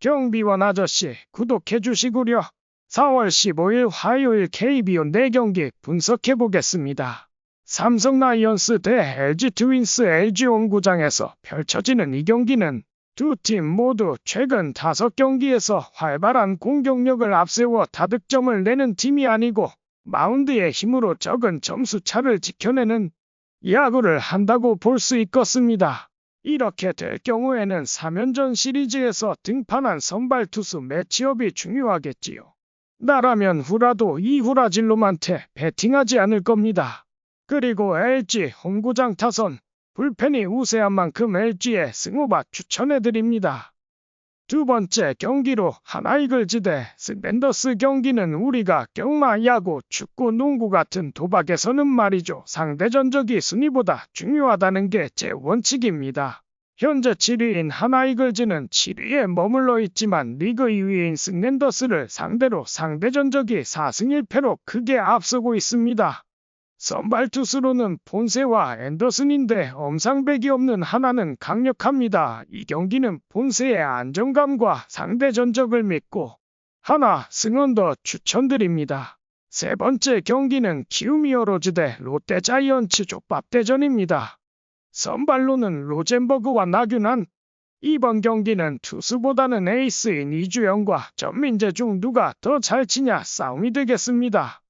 경비원 아저씨 구독해 주시구려. 4월 15일 화요일 KBO 4경기 분석해 보겠습니다. 삼성 라이언스 대 LG 트윈스 LG 홈구장에서 펼쳐지는 이 경기는 두 팀 모두 최근 5경기에서 활발한 공격력을 앞세워 다득점을 내는 팀이 아니고 마운드의 힘으로 적은 점수 차를 지켜내는 야구를 한다고 볼 수 있겠습니다. 이렇게 될 경우에는 3연전 시리즈에서 등판한 선발 투수 매치업이 중요하겠지요. 나라면 후라도 이 후라질로만테 배팅하지 않을 겁니다. 그리고 LG 홈구장 타선 불펜이 우세한 만큼 LG의 승호바 추천해드립니다. 두 번째 경기로 하나이글즈 대 스벤더스 경기는 우리가 경마, 야구, 축구, 농구 같은 도박에서는 말이죠. 상대 전적이 순위보다 중요하다는 게 제 원칙입니다. 현재 7위인 하나이글즈는 7위에 머물러 있지만 리그 2위인 스벤더스를 상대로 상대 전적이 4승 1패로 크게 앞서고 있습니다. 선발 투수로는 폰세와 앤더슨인데 엄상백이 없는 하나는 강력합니다. 이 경기는 폰세의 안정감과 상대 전적을 믿고 하나 승언더 추천드립니다. 세 번째 경기는 키우미어로즈 대 롯데 자이언츠 족밥대전입니다. 선발로는 로젠버그와 나균한 이번 경기는 투수보다는 에이스인 이주영과 전민재 중 누가 더 잘 치냐 싸움이 되겠습니다.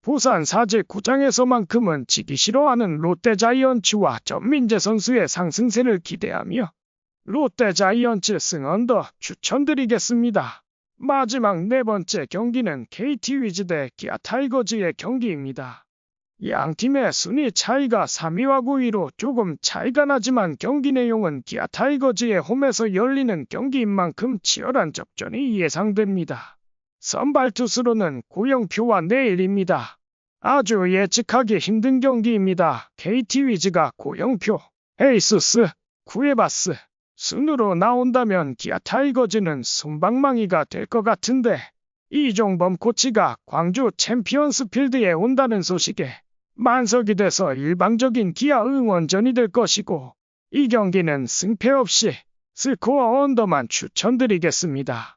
부산 사제 구장에서만큼은 지기 싫어하는 롯데 자이언츠와 전민재 선수의 상승세를 기대하며 롯데 자이언츠 승언더 추천드리겠습니다. 마지막 네 번째 경기는 KT 위즈 대 기아 타이거즈의 경기입니다. 양 팀의 순위 차이가 3위와 9위로 조금 차이가 나지만 경기 내용은 기아 타이거즈의 홈에서 열리는 경기인 만큼 치열한 접전이 예상됩니다. 선발 투수로는 고영표와 내일입니다. 아주 예측하기 힘든 경기입니다. KT 위즈가 고영표, 에이수스, 쿠에바스 순으로 나온다면 기아 타이거즈는 손방망이가 될 것 같은데 이종범 코치가 광주 챔피언스 필드에 온다는 소식에 만석이 돼서 일방적인 기아 응원전이 될 것이고 이 경기는 승패 없이 스코어 언더만 추천드리겠습니다.